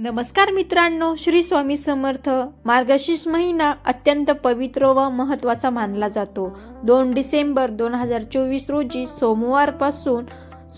नमस्कार मित्रांनो श्री स्वामी समर्थ. मार्गशीर्ष महिना अत्यंत पवित्र व महत्त्वाचा मानला जातो. दोन डिसेंबर दोन हजार चोवीस रोजी सोमवारपासून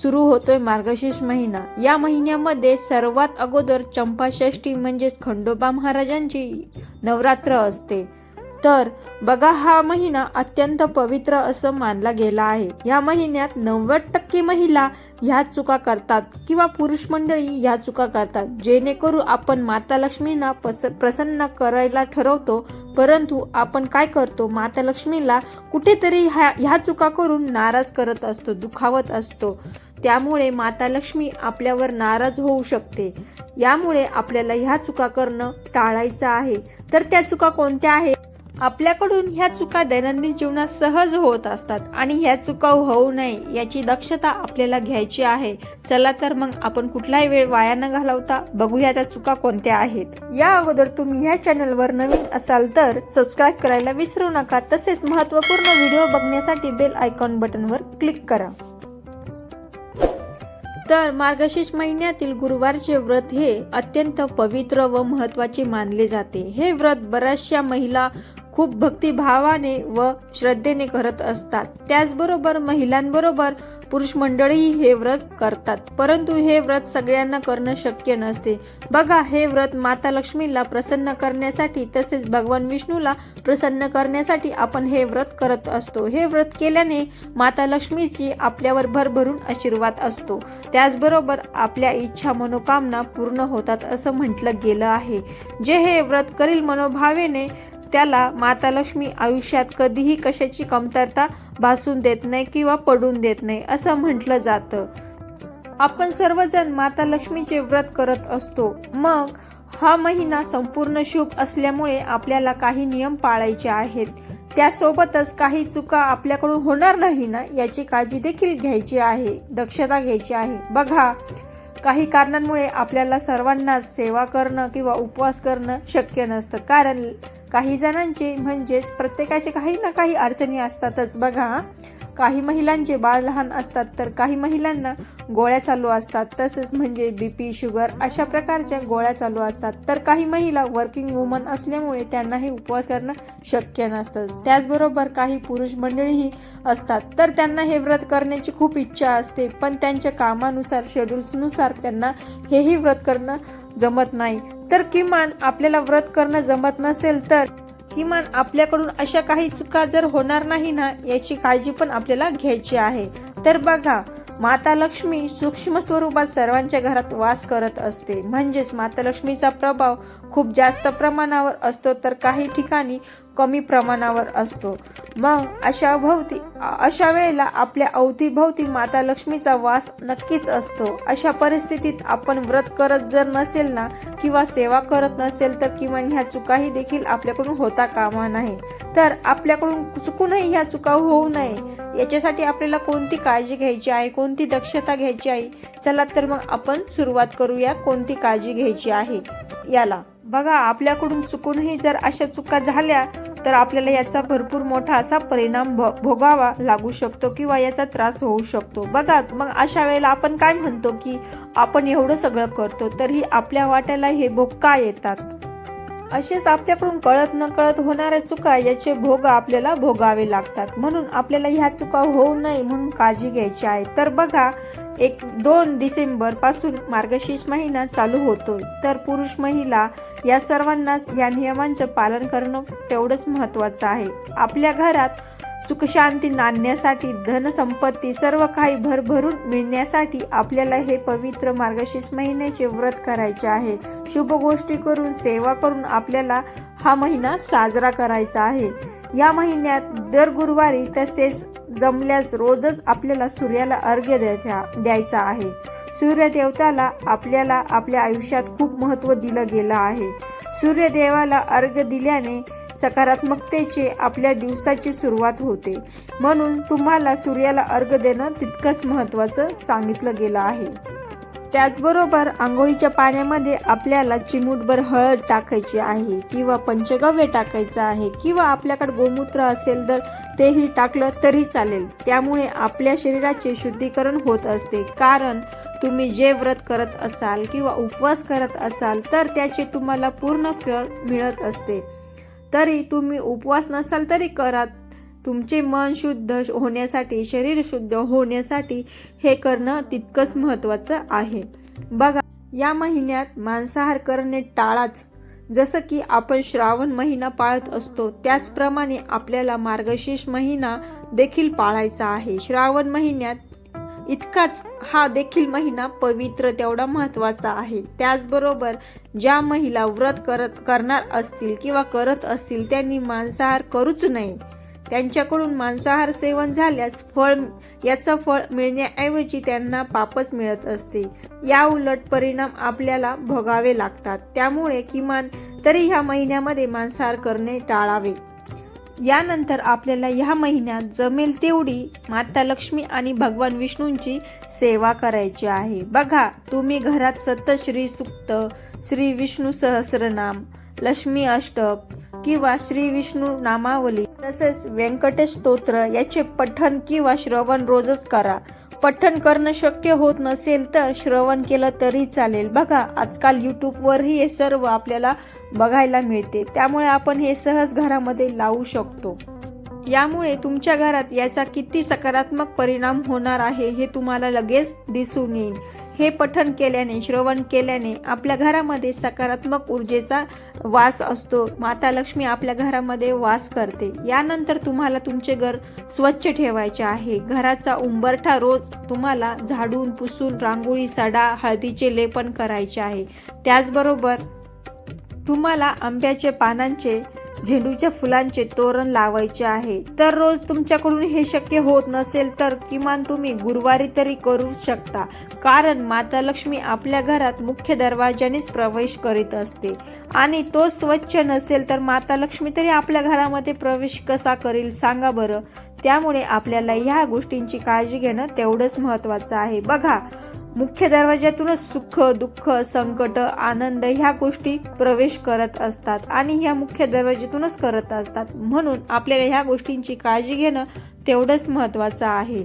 सुरू होतोय मार्गशीर्ष महिना. या महिन्यामध्ये सर्वात अगोदर चंपाषष्ठी म्हणजेच खंडोबा महाराजांची नवरात्र असते. तर बघा हा महिना अत्यंत पवित्र असं मानला गेला आहे. या महिन्यात नव्वद टक्के महिला ह्या चुका करतात किंवा पुरुष मंडळी ह्या चुका करतात. जेणेकरून आपण माता लक्ष्मींना पस प्रसन्न करायला ठरवतो. परंतु आपण काय करतो? माता लक्ष्मीला कुठेतरी ह्या ह्या चुका करून नाराज करत असतो दुखावत असतो. त्यामुळे माता लक्ष्मी आपल्यावर नाराज होऊ शकते. यामुळे आपल्याला ह्या चुका करणं टाळायचं आहे. तर त्या चुका कोणत्या आहेत? आपल्याकडून ह्या चुका दैनंदिन जीवनात सहज होत असतात आणि ह्या चुका होऊ नये याची दक्षता आपल्याला घ्यायची आहे. चला तर मग आपण कुठलाही वेळ वाया न घालवता बघूया त्या चुका कोणत्या आहेत. या अगोदर तुम्ही ह्या चॅनलवर नवीन असाल तर सबस्क्राईब करायला विसरू नका. तसेच महत्त्वपूर्ण व्हिडिओ बघण्यासाठी बेल आयकॉन बटनवर क्लिक करा. तर मार्गशीर्ष महिन्यातील गुरुवारचे व्रत हे अत्यंत पवित्र व महत्त्वाचे मानले जाते. हे व्रत बऱ्याचशा महिला खूप भक्तिभावाने व श्रद्धेने करत असतात. त्याचबरोबर महिलांबरोबर पुरुष मंडळीही हे व्रत करतात. परंतु हे व्रत सगळ्यांना करणं शक्य नसते. बघा हे व्रत माता लक्ष्मीला प्रसन्न करण्यासाठी तसेच भगवान विष्णूला प्रसन्न करण्यासाठी आपण हे व्रत करत असतो. हे व्रत केल्याने माता लक्ष्मीची आपल्यावर भरभरून आशीर्वाद असतो. त्याचबरोबर आपल्या इच्छा मनोकामना पूर्ण होतात असं म्हटलं गेलं आहे. जे हे व्रत करील मनोभावेने त्याला माता लक्ष्मी आयुष्यात कधीही कशाची कमतरता भासून देत नाही किंवा पडून देत नाही असं म्हटलं जातं. आपण सर्वजण माता लक्ष्मीचे व्रत करत असतो. मग हा महिना संपूर्ण शुभ असल्यामुळे आपल्याला काही नियम पाळायचे आहेत. त्यासोबतच काही चुका आपल्याकडून होणार नाही ना याची काळजी देखील घ्यायची आहे दक्षता घ्यायची आहे. बघा काही कारणांमुळे आपल्याला सर्वांना सेवा करणं किंवा उपवास करणं शक्य नसतं. कारण काही जणांचे म्हणजेच प्रत्येकाचे काही ना काही अडचणी असतातच. बघा काही महिलांचे बाळ लहान असतात तर काही महिलांना गोळ्या चालू असतात. तसेच म्हणजे बी पी शुगर अशा प्रकारच्या गोळ्या चालू असतात. तर काही महिला वर्किंग वुमन असल्यामुळे त्यांनाही उपवास करणं शक्य नसतं. त्याचबरोबर काही पुरुष मंडळीही असतात. तर त्यांना हे व्रत करण्याची खूप इच्छा असते पण त्यांच्या कामानुसार शेड्यूल्सनुसार त्यांना हेही व्रत करणं जमत नाही. तर किमान आपल्याला व्रत करणं जमत नसेल तर किमान आपल्याकडून अशा काही चुका जर होणार नाही ना याची काळजी पण आपल्याला घ्यायची आहे. तर बघा माता लक्ष्मी सूक्ष्म स्वरूपात सर्वांच्या घरात वास करत असते. म्हणजेच माता लक्ष्मीचा प्रभाव खूप जास्त प्रमाणावर असतो. तर काही ठिकाणी कमी प्रमाणावर असतो. मग अशा भोवती अशा वेळेला आपल्या अवतीभोवती माता लक्ष्मीचा वास नक्कीच असतो. अशा परिस्थितीत आपण व्रत करत जर नसेल ना किंवा सेवा करत नसेल तर किमान ह्या चुकाही देखील आपल्याकडून होता कामा नाही तर आपल्याकडून चुकूनही ह्या चुका होऊ नये. याच्यासाठी आपल्याला कोणती काळजी घ्यायची आहे? कोणती दक्षता घ्यायची आहे? चला तर मग आपण सुरुवात करूया कोणती काळजी घ्यायची आहे? याला. बघा आपल्याकडून चुकूनही जर अशा चुका झाल्या तर आपल्याला याचा भरपूर मोठा असा परिणाम भोगावा लागू शकतो किंवा याचा त्रास होऊ शकतो. बघा मग अशा वेळेला आपण काय म्हणतो की आपण एवढं सगळं करतो तरी आपल्या वाट्याला हे भोग का येतात. असेच आपल्याकडून कळत न कळत होणाऱ्या चुका याचे भोग आपल्याला भोगावे लागतात. म्हणून आपल्याला ह्या चुका होऊ नये म्हणून काळजी घ्यायची आहे. तर बघा एक दोन डिसेंबरपासून मार्गशीर्ष महिना चालू होतो तर पुरुष महिला या सर्वांनाच या नियमांचं पालन करणं तेवढंच महत्वाचं आहे. आपल्या घरात सुखशांती नांदण्यासाठी धनसंपत्ती सर्व काही भरभरून मिळण्यासाठी आपल्याला हे पवित्र मार्गशीर्ष महिन्याचे व्रत करायचे आहे. शुभ गोष्टी करून सेवा करून आपल्याला हा महिना साजरा करायचा आहे. या महिन्यात दर गुरुवारी तसेच जमल्यास रोजच आपल्याला सूर्याला अर्घ्य द्यायचा द्यायचा आहे. सूर्यदेवताला आपल्याला आपल्या आयुष्यात खूप महत्त्व दिलं गेलं आहे. सूर्यदेवाला अर्घ्य दिल्याने सकारात्मकतेचे आपल्या दिवसाची सुरुवात होते. म्हणून तुम्हाला सूर्याला अर्घ देणं तितकंच महत्त्वाचं सांगितलं गेलं आहे. त्याचबरोबर आंघोळीच्या पाण्यामध्ये आपल्याला चिमूटभर हळद टाकायची आहे किंवा पंचगव्य टाकायचं आहे किंवा आपल्याकडे गोमूत्र असेल तर तेही टाकलं तरी चालेल. त्यामुळे आपल्या शरीराचे शुद्धीकरण होत असते. कारण तुम्ही जे व्रत करत असाल किंवा उपवास करत असाल तर त्याचे तुम्हाला पूर्ण फळ मिळत असते. तरी तुम्ही उपवास नसाल तरी करा. तुमचे मन शुद्ध होण्यासाठी शरीर शुद्ध होण्यासाठी हे करणं तितकंच महत्त्वाचं आहे. बघा या महिन्यात मांसाहार करणे टाळाच. जसं की आपण श्रावण महिना पाळत असतो त्याचप्रमाणे आपल्याला मार्गशीर्ष महिना देखील पाळायचा आहे. श्रावण महिन्यात इतकाच हा देखील महिना पवित्र तेवढा महत्त्वाचा आहे. त्याचबरोबर ज्या महिला व्रत करत करणार असतील किंवा करत असतील त्यांनी मांसाहार करूच नये. त्यांच्याकडून मांसाहार सेवन झाल्यास फळ याचं फळ मिळण्याऐवजी त्यांना पापच मिळत असते. या उलट परिणाम आपल्याला भोगावे लागतात. त्यामुळे किमान तरी ह्या महिन्यामध्ये मांसाहार करणे टाळावे. यानंतर आपल्याला ह्या महिन्यात जमेल तेवढी माता लक्ष्मी आणि भगवान विष्णूंची सेवा करायची आहे. बघा तुम्ही घरात सतत श्री सुक्त श्री विष्णू सहस्रनाम लक्ष्मी अष्टक किंवा श्री विष्णू नामावली तसेच व्यंकटेश स्तोत्र याचे पठण किंवा श्रवण रोजच करा. पठण करणं शक्य होत नसेल तर श्रवण केलं तरी चालेल. बघा आजकाल यूट्यूबवरही हे सर्व आपल्याला बघायला मिळते. त्यामुळे आपण हे सहज घरामध्ये लावू शकतो. यामुळे तुमच्या घरात याचा किती सकारात्मक परिणाम होणार आहे हे तुम्हाला लगेच दिसून येईल. हे पठण केल्याने श्रवण केल्याने आपल्या घरामध्ये सकारात्मक ऊर्जेचा वास असतो. माता लक्ष्मी आपल्या घरामध्ये वास करते. यानंतर तुम्हाला तुमचे घर स्वच्छ ठेवायचे आहे. घराचा उंबरठा रोज तुम्हाला झाडून पुसून रांगोळी सडा हळदीचे लेपन करायचे आहे. त्याचबरोबर तुम्हाला आंब्याचे पानांचे झेंडूच्या फुलांचे तोरण लावायचे आहे. तर रोज तुमच्याकडून हे शक्य होत नसेल तर किमान तुम्ही गुरुवारी तरी करू शकता. कारण माता लक्ष्मी आपल्या घरात मुख्य दरवाजानेच प्रवेश करीत असते. आणि तो स्वच्छ नसेल तर माता लक्ष्मी तरी आपल्या घरामध्ये प्रवेश कसा करील सांगा बरं. त्यामुळे आपल्याला ह्या गोष्टींची काळजी घेणं तेवढंच महत्वाचं आहे. बघा मुख्य दरवाज्यातूनच सुख दुःख संकट आनंद ह्या गोष्टी प्रवेश करत असतात आणि ह्या मुख्य दरवाज्यातूनच करत असतात. म्हणून आपल्याला ह्या गोष्टींची काळजी घेणं तेवढंच महत्त्वाचं आहे.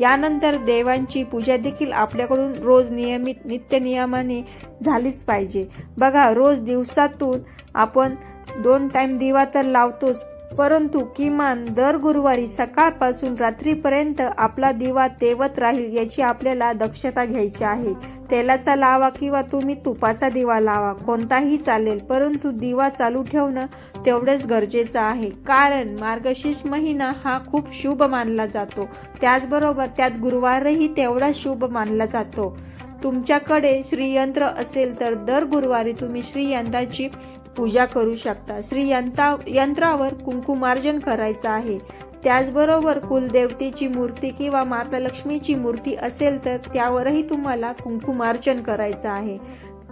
यानंतर देवांची पूजा देखील आपल्याकडून रोज नियमित नित्य नियमाने झालीच पाहिजे. बघा रोज दिवसातून आपण दोन टाइम दिवा तर लावतोच परंतु किमान दर गुरुवारी सकाळपासून रात्रीपर्यंत आपला दिवा तेवत राहील याची आपल्याला दक्षता घ्यायची आहे. तेलाचा लावा किंवा तुम्ही तुपाचा दिवा लावा कोणताही चालेल परंतु दिवा चालू ठेवणं तेवढंच गरजेचं आहे. कारण मार्गशीर्ष महिना हा खूप शुभ मानला जातो. त्याचबरोबर त्यात गुरुवारही तेवढा शुभ मानला जातो. तुमच्याकडे श्रीयंत्र असेल तर दर गुरुवारी तुम्ही श्रीयंत्राची पूजा करू शकता. श्रीयंता यंत्रावर कुंकुमार्जन करायचं आहे. त्याचबरोबर कुलदेवतेची मूर्ती किंवा माता लक्ष्मीची मूर्ती असेल तर त्यावरही तुम्हाला कुंकुमार्चन करायचं आहे.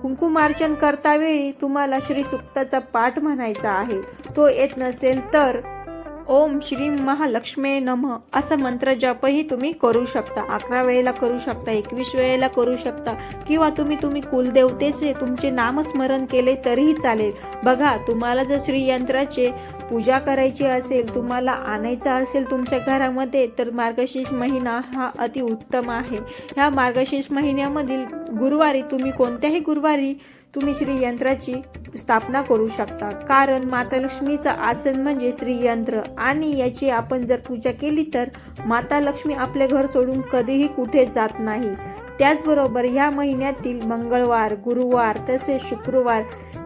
कुंकुमार्चन करतावेळी तुम्हाला श्री सुक्ताचा पाठ म्हणायचा आहे. तो येत नसेल तर ओम श्री महालक्ष्मी नम. असा मंत्र जपही तुम्ही करू शकता. अकरा वेळेला करू शकता एकवीस वेळेला करू शकता किंवा तुम्ही तुम्ही कुलदेवतेचे तुमचे नामस्मरण केले तरीही चालेल. बघा तुम्हाला जर श्रीयंत्राचे पूजा करायची असेल तुम्हाला आणायचा असेल तुमच्या घरामध्ये तर मार्गशीर्ष महिना हा अति उत्तम आहे. ह्या मार्गशीर्ष महिन्यामधील गुरुवारी तुम्ही कोणत्याही गुरुवारी तुम्ही श्रीयंत्राची स्थापना करू शकता. कारण माता लक्ष्मीचं आसन म्हणजे श्रीयंत्र. आणि याची आपण जर पूजा केली तर माता लक्ष्मी आपले घर सोडून कधीही कुठे जात नाही. त्याचबरोबर ह्या महिन्यातील मंगळवार गुरुवार तसेच शुक्रवार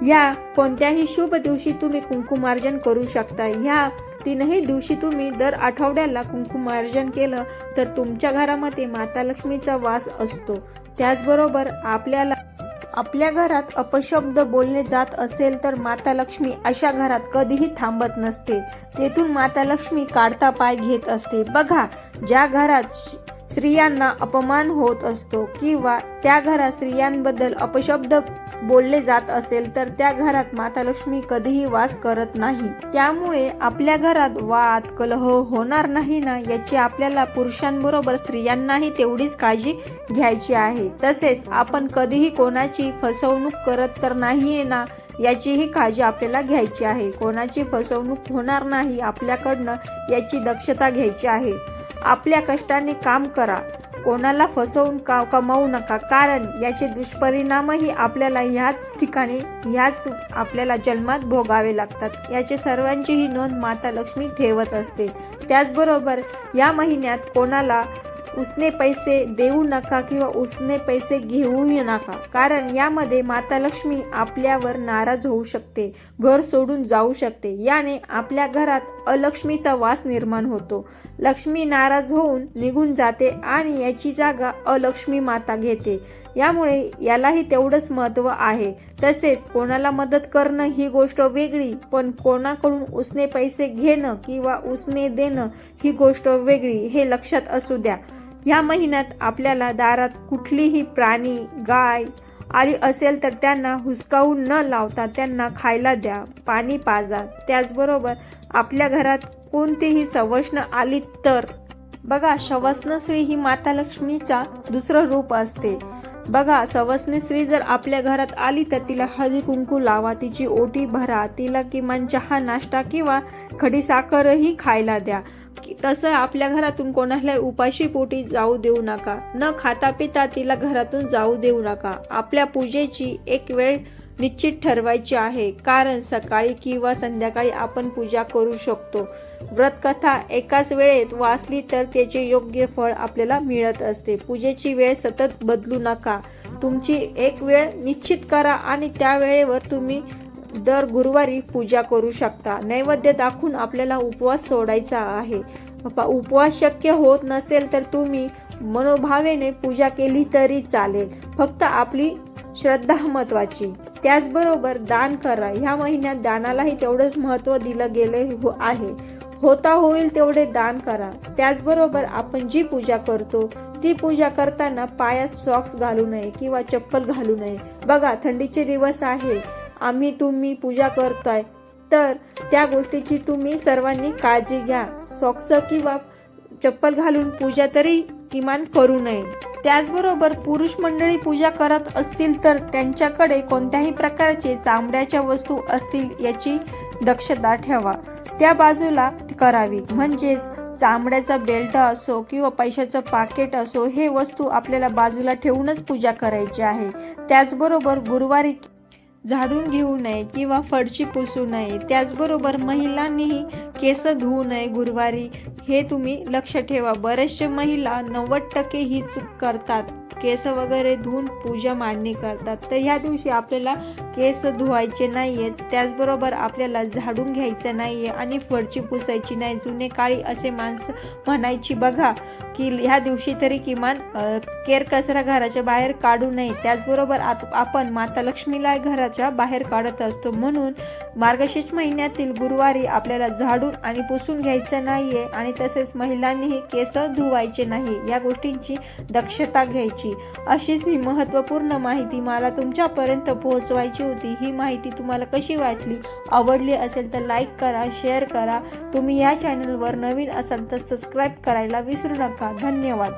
या कोणत्याही शुभ दिवशी तुम्ही कुंकुमार्जन करू शकता. ह्या तीनही दिवशी तुम्ही दर आठवड्याला कुंकुमार्जन केलं तर तुमच्या घरामध्ये माता लक्ष्मीचा वास असतो. त्याचबरोबर आपल्याला आपल्या घरात अपशब्द बोलले जात असेल तर माता लक्ष्मी अशा घरात कधीही थांबत नसते. तेथून माता लक्ष्मी काढता पाय घेत असते. बघा ज्या घरात स्त्रियांना अपमान होत असतो किंवा त्या घरात स्त्रियांबद्दल अपशब्द बोलले जात असेल तर त्या घरात माता लक्ष्मी कधीही वास करत नाही. त्यामुळे आपल्या घरात वाद कलह होणार नाही ना याची आपल्याला पुरुषांबरोबर स्त्रियांनाही तेवढीच काळजी घ्यायची आहे. तसेच आपण कधीही कोणाची फसवणूक करत तर नाहीये ना याचीही काळजी आपल्याला घ्यायची आहे. कोणाची फसवणूक होणार नाही आपल्याकडनं याची दक्षता घ्यायची आहे. आपल्या कष्टाने काम करा. कोणाला फसवून का कमावू नका. कारण याचे दुष्परिणामही आपल्याला ह्याच ठिकाणी ह्याच आपल्याला जन्मात भोगावे लागतात. याचे सर्वांचीही नोंद माता लक्ष्मी ठेवत असते. त्याचबरोबर या महिन्यात कोणाला उसने पैसे देऊ नका किंवा उसने पैसे घेऊ नका. कारण यामध्ये माता लक्ष्मी आपल्यावर नाराज होऊ शकते घर सोडून जाऊ शकते. याने आपल्या घरात अलक्ष्मीचा वास निर्माण होतो. लक्ष्मी नाराज होऊन निघून जाते आणि याची जागा अलक्ष्मी माता घेते. यामुळे यालाही तेवढंच महत्त्व आहे. तसेच कोणाला मदत करणं ही गोष्ट वेगळी पण कोणाकडून उसने पैसे घेणं किंवा उसने देणं ही गोष्ट वेगळी हे लक्षात असू द्या. ह्या महिन्यात आपल्याला दारात कुठलीही प्राणी गाय आली असेल तर त्यांना हुसकावून न लावता त्यांना खायला द्या पाणी पाजा. त्याचबरोबर आपल्या घरात कोणतीही सवष्ण आली तर बघा शवस्न स्त्री ही माता लक्ष्मीचा दुसरं रूप असते. बघा सवस्ने स्त्री जर आपल्या घरात आली तर तिला हळदी कुंकू लावा तिची ओटी भरा तिला किमान चहा नाश्ता किंवा खडी साखरही खायला द्या. की- तसं आपल्या घरातून कोणाला उपाशी पोटी जाऊ देऊ नका. न खाता पिता तिला घरातून जाऊ देऊ नका. आपल्या पूजेची एक वेळ निश्चित ठरवायची आहे. कारण सकाळी किंवा संध्याकाळी आपण पूजा करू शकतो. व्रतकथा एकाच वेळेत वाचली तर त्याचे योग्य फळ आपल्याला मिळत असते. पूजेची वेळ सतत बदलू नका. तुमची एक वेळ निश्चित करा आणि त्या वेळेवर तुम्ही दर गुरुवारी पूजा करू शकता. नैवेद्य दाखवून आपल्याला उपवास सोडायचा आहे. उपवास शक्य होत नसेल तर तुम्ही मनोभावेने पूजा केली तरी चालेल. फक्त आपली श्रद्धा महत्वाची. त्याचबरोबर दान करा. ह्या महिन्यात दानालाही तेवढंच महत्त्व दिलं गेले हो- आहे. होता होईल तेवढे दान करा. त्याचबरोबर आपण जी पूजा करतो ती पूजा करताना पायात सॉक्स घालू नये किंवा चप्पल घालू नये. बघा थंडीचे दिवस आहे. आम्ही तुम्ही पूजा करताय. तर त्या गोष्टीची तुम्ही सर्वांनी काळजी घ्या. सॉक्स किंवा चप्पल घालून पूजा तरी किमान करू नये. त्याचबरोबर पुरुष मंडळी पूजा करत असतील तर त्यांच्याकडे कोणत्याही प्रकारचे चामड्याच्या वस्तू असतील याची दक्षता ठेवा. त्या बाजूला करावी. म्हणजेच चामड्याचा बेल्ट असो किंवा पैशाचं पाकिट असो हे वस्तू आपल्याला बाजूला ठेवूनच पूजा करायची आहे. त्याचबरोबर गुरुवारी झाडून घेऊ नये किंवा फडची पुसू नये. त्याचबरोबर महिलांनीही केस धुवू नये गुरुवारी. हे तुम्ही लक्ष ठेवा. बरेचसे महिला नव्वद टक्के ही चूक करतात. केस वगैरे धुवून पूजा मांडणी करतात. तर ह्या दिवशी आपल्याला केस धुवायचे नाही आहेत त्याचबरोबर आपल्याला झाडून घ्यायचं नाही आहे आणि फडची पुसायची नाही. जुने काळी असे माणसं म्हणायची बघा की ह्या दिवशी तरी किमान केर कचरा घराच्या बाहेर काढू नये. त्याचबरोबर आत- आपण माता लक्ष्मीला घराच्या बाहेर काढत असतो. म्हणून मार्गशीर्ष महिन्यातील गुरुवारी आपल्याला झाडून आणि पुसून घ्यायचं नाहीये आणि तसेच महिलांनीही केस धुवायचे नाही या गोष्टींची दक्षता घ्यायची. अशीच ही महत्त्वपूर्ण माहिती मला तुमच्यापर्यंत पोहोचवायची होती. ही माहिती तुम्हाला कशी वाटली आवडली असेल तर लाईक करा शेअर करा. तुम्ही या चॅनलवर नवीन असाल तर सबस्क्राईब करायला विसरू नका. धन्यवाद.